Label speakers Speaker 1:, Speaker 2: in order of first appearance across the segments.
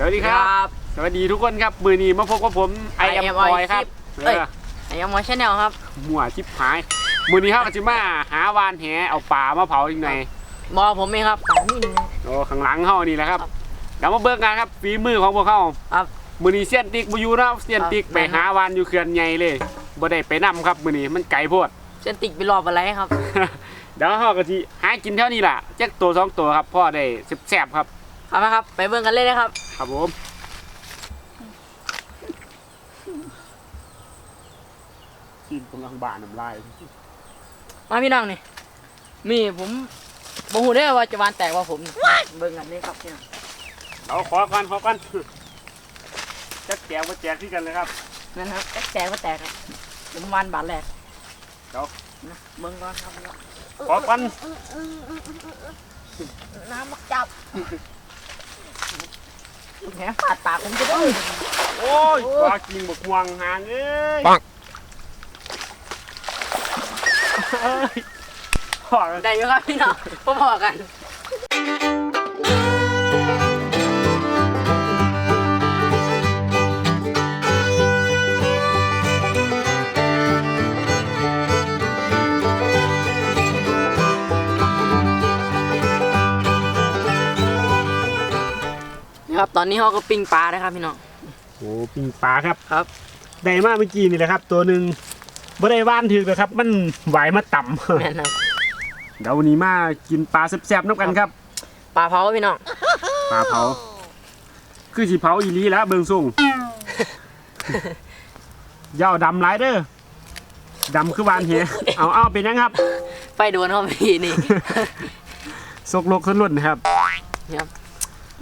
Speaker 1: สวัสดีครับ สวัสดีทุกคนครับมือนี้มาพบกับผมไอ
Speaker 2: I
Speaker 1: แอม
Speaker 2: am
Speaker 1: บอย
Speaker 2: Oil
Speaker 1: ครับ
Speaker 2: เอ้ย
Speaker 1: เออ
Speaker 2: ไอ้ยมอชแนลครับ
Speaker 1: หัวชิบหายมือนี้ครับอาจิมาหาวานแหเอาป่ามาเผาที่ไหน
Speaker 2: บอผมเองครับป่านี่นะ
Speaker 1: โอ้ข้างหลังเขานี่แหละครับเดี๋ยวมาเบิกกันครับฝีมือของพวกเขา
Speaker 2: ครับ
Speaker 1: มือนี้เสี้ยนติ๊กบอยู่นะเสี้ยนติ๊ก
Speaker 2: ครับ
Speaker 1: ไปหาวานอยู่เขื่อนใหญ่เลยบ่ได้ไปนํครับมือนี้มันไกลโพด
Speaker 2: เส้นติกไปรอบอะไรครับ
Speaker 1: เดี๋ยวเขาก็ทีหากินเท่านี้ล่ะแจ็คตัวสองตัวครับพ่อได้แซ่บๆครับ
Speaker 2: ครับนะครับ ไปเบิ่งกันเลยนะครับ
Speaker 1: ครับผมทีมกำลังบานน้ำลาย
Speaker 2: มาพี่น้องนี่มีผมบ่ฮู้ได้อว่าจะวานแตกว่าผมนี่เบิ่งกันเลยครับพี่น้อง
Speaker 1: เอาขอก่อนขอก่อนจะแจกมาแจกที่กันเลยครับ
Speaker 2: นั่นครับแตกแตกว่าแตกครับผมวานบาทแรก
Speaker 1: เดี๋ยว
Speaker 2: นะเบิ่งก่อนครับพี่น้อง
Speaker 1: ขอก่อน
Speaker 2: น้ำมักจับ แหมปาดปากผมจะได้
Speaker 1: โอ้ยว่ากินบกม่วงหางเอ้ย
Speaker 3: ปัง
Speaker 1: เอ้ยพอแล้ว
Speaker 2: ได้อยู่ครับพี่น้องพอๆกัน ครับ ตอนนี้เขาก็ปิ้งปลานะครับพี่น้อง
Speaker 1: โอ้ปิงปลาครับ
Speaker 2: ครับ
Speaker 1: ได้มาเมื่อกี้นี่แหละครับ ตัวหนึ่งบ่ได้ว่านถึกเลยครับ มันไหวมาต่ำ
Speaker 2: แม่นครับ
Speaker 1: เดี๋ยววันนี้มากินปลาแซ่บๆน้ำกันครับ
Speaker 2: ปลาเผาพี่น้อง
Speaker 1: ปลาเผา คือสิเผาอีหลีแล้วเบิ่งส่งอย่าเอาดำหลายเด้อดำคือวานเหียเอาเอาเป็นยังครับ
Speaker 2: ไฟโดนเขาพี่นี่
Speaker 1: สกลกขึ้นรุ่นนะครับ
Speaker 2: ครับ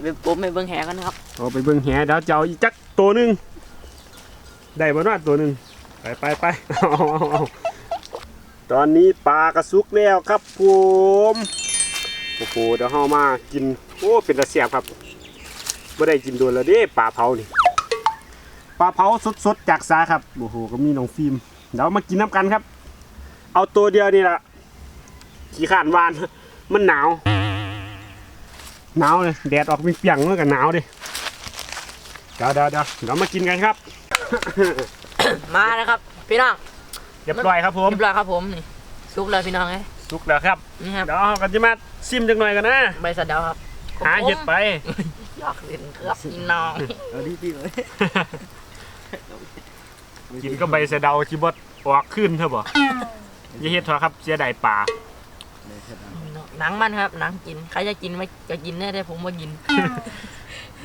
Speaker 2: ไปปุ๊บไปเบิ่งแหกันนะครับ
Speaker 1: เอาไปเบิ่งแหเดี๋ยวจะเอาอีกจักตัวหนึ่งได้บ่เนาตัวหนึ่งไปไปไปเอาเอาเอาตอนนี้ปลากระสุกแล้วครับผมโอ้โหเดี๋ยวเฮามากินโอ้เป็นตะเสียบครับไม่ได้กินโดนแล้วเด้ปลาเผานี่ปลาเผาสดๆจากสาครับโอ้โหก็มีน้องฟิล์มเดี๋ยวมากินน้ำกันครับ เอาตัวเดียวนี่ละขี้ขานวานมันหนาว หนาวเลยแดดออกเปรียงๆมันก็หนาวดิเดี๋ยวเดี๋ยวเดี๋ยวเรามากินกันครับ
Speaker 2: มานะครับ พี่น้อง
Speaker 1: เรียบร้อยครับผม
Speaker 2: เรียบร้อยครับผมนี่ซุกเลยพี่น้องเอ้ย
Speaker 1: สุกแล้วครับ
Speaker 2: นี่ครับ
Speaker 1: เดี๋ยวเรากันจะมาซิมจังหน่อยกันนะ
Speaker 2: ใบสะเดาครับ
Speaker 1: หาเห็ดไป
Speaker 2: อยากเล่นครับพี่น้อง
Speaker 3: เอาดิพี่เลย
Speaker 1: กินก็ใบเสะเดาชิบดออกขึ้นเถอะบ่อย่าเฮ็ดเถอะครับเสียดายป่า
Speaker 2: หนังมันครับ หนังกิน ใครจะกินไม่จะกินแน่ได้ผมว่ากิน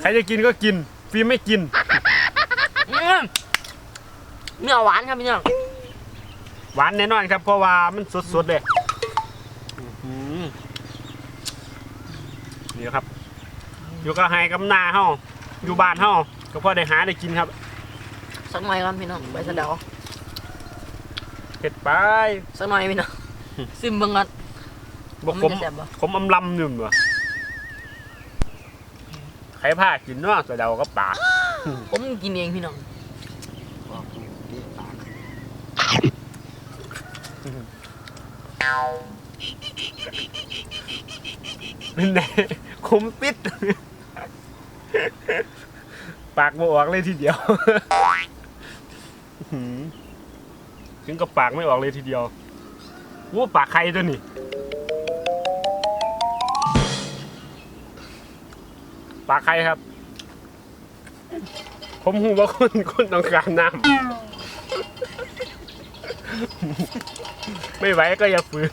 Speaker 1: ใครจะกินก็กินฟิล์มไม่กิน
Speaker 2: อืมเนื้อหวานครับพี่น้อง
Speaker 1: หวานแน่นอนครับ เพราะว่ามันสดๆเลยอื้อหือนี่ครับ อยู่กับไฮกับนาเฮาอยู่บ้านเฮาก็พอได้หาได้กินครับ
Speaker 2: สักหน่อยครับพี่น้องใบสะเดา
Speaker 1: เผ็ดไป
Speaker 2: สักหน่อยพี่น้อง ซิมเบิ่งก่อน
Speaker 1: บอกผ
Speaker 2: มั
Speaker 1: ม
Speaker 2: นจะแซ่บบ่
Speaker 1: ผมอำลำหนึ่งว่ะใครพากินเนาะแต่เดาก็ป่า
Speaker 2: ผมกินเองพี่น้อง
Speaker 1: เป็นไงคมปิด ปากบออกเลยทีเดียวอื้อหือถึงกับปากไม่ออกเลยทีเดียววู้ปากใครตัวนี้ ปากใครครับ ผมหูว่าคนคนต้องการน้ำ ไม่ไหวก็อย่าฝืน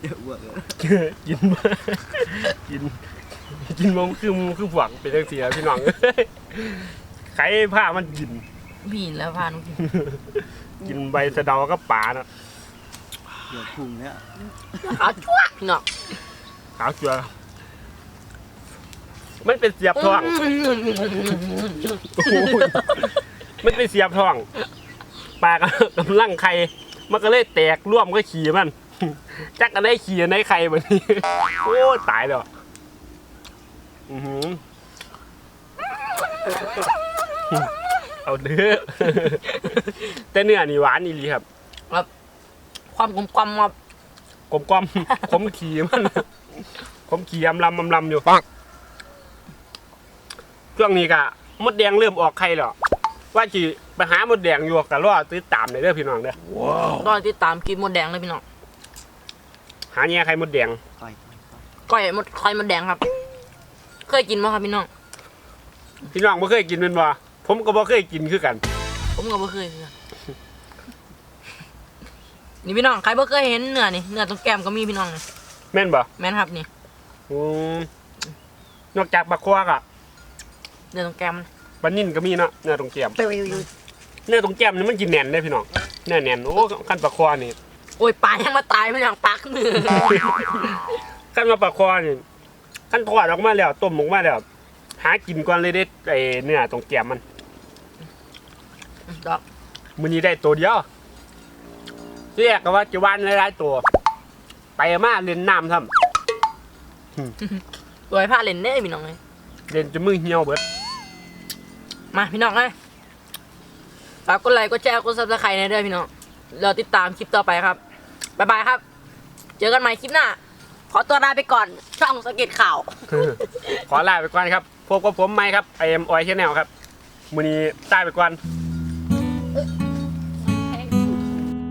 Speaker 3: เดี๋ยวอ้วกเลย
Speaker 1: กินมากิน กินมันคือมูคือหวังเป็นจังซี่ครับพี่น้องเอ้ยใครผ้ามันกิน
Speaker 2: พี่แล้วพาหนุกิน
Speaker 1: กินใบสะเดาก็ป่านะ
Speaker 3: เดี๋ยวพุงเนี่ย
Speaker 2: ขาวชั่วพี่น้อง
Speaker 1: ขาวเจือมันเป็นเสียบท้องโอ้โหมันเป็นเสียบท้อง ปลากกำลังไข่มันก็เลยแตกร่วมก็ขี่มัน จักกันได้ขี่ในไข่แบบนี้ โอ้ตายแล้วอือหือเอาเด้อแต่เนื้อนี่หวานอีหลีครับ
Speaker 2: ความกลมกลมครับ
Speaker 1: กลมกลมๆผมขี่มันผมขี่อำลำอำลำอยู่ช่วงนี้กะมดแดงเริ่มออกไข่แล้วว่าจีไปหามดแดงอยู่กะรอติดตามเลยเด้อพี่น้องเด้อ
Speaker 2: รอติดตามกินมดแดงเลยพี่น้อง
Speaker 1: หาเนี่ยไข่มดแดง
Speaker 3: ไป
Speaker 2: ก้อยมดคอยมดแดงครับ เคยกินมั้ครับพี่น้อง
Speaker 1: พี่น้องบ่เคยกินเป็นบ่ผมก็บ่เคยกินคือกัน
Speaker 2: ผมก็บ่เคยคือกั นนี่พี่น้องใครบ่เคยเห็นเนื้อนี่เนื้อตรงแก้มก็มีพี่น้องนี่
Speaker 1: แม่นบ่
Speaker 2: แม่นครับนี่
Speaker 1: อืมนอกจากปลาควากอะ
Speaker 2: เนื้อตรงแก้มมัน
Speaker 1: ปลานิ่นก็มีเนาะเนื้อตรงแก้ม
Speaker 2: เปรี้ยวอยู่
Speaker 1: เนื้อตรงแก้มนี่มันกินแน่นได้พี่น้องเนื้อแน่นโอ้ขั้นปลาควานี่
Speaker 2: โอ้ยปลายังมาตายมันอย่างปักมือ
Speaker 1: ขั้นมาปลาควานี่ขั้นทอดออกมาแล้วต้มออกมาแล้วหากินก่อนเลยเด็ดไอ้เนื้อตรงแก้มมัน
Speaker 2: ดอก
Speaker 1: มื้อนี้ได้ตัวเดียว เรียกก็ว่าจะวานหลายๆตัว ไปมาเล่นน้ำทำ
Speaker 2: โดยผ้าเล่นเด้พี่น้องเลย
Speaker 1: เล่นจนมือเหี่ยวเบิด
Speaker 2: มาพี่น้องเลยฝากกดไลค์กดแชร์กดซับสไครต์ในเด้อพี่น้องเราติดตามคลิปต่อไปครับบ๊ายบายครับ เจอกันใหม่คลิปหน้า ขอตัวลาไปก่อน ช่องสังเกตข่าว
Speaker 1: ขอลาไปก่อนครับพบกับผมไหมครับไอเอ็มออยชแนลครับมื้อนี้ตายไปก่อน
Speaker 2: บ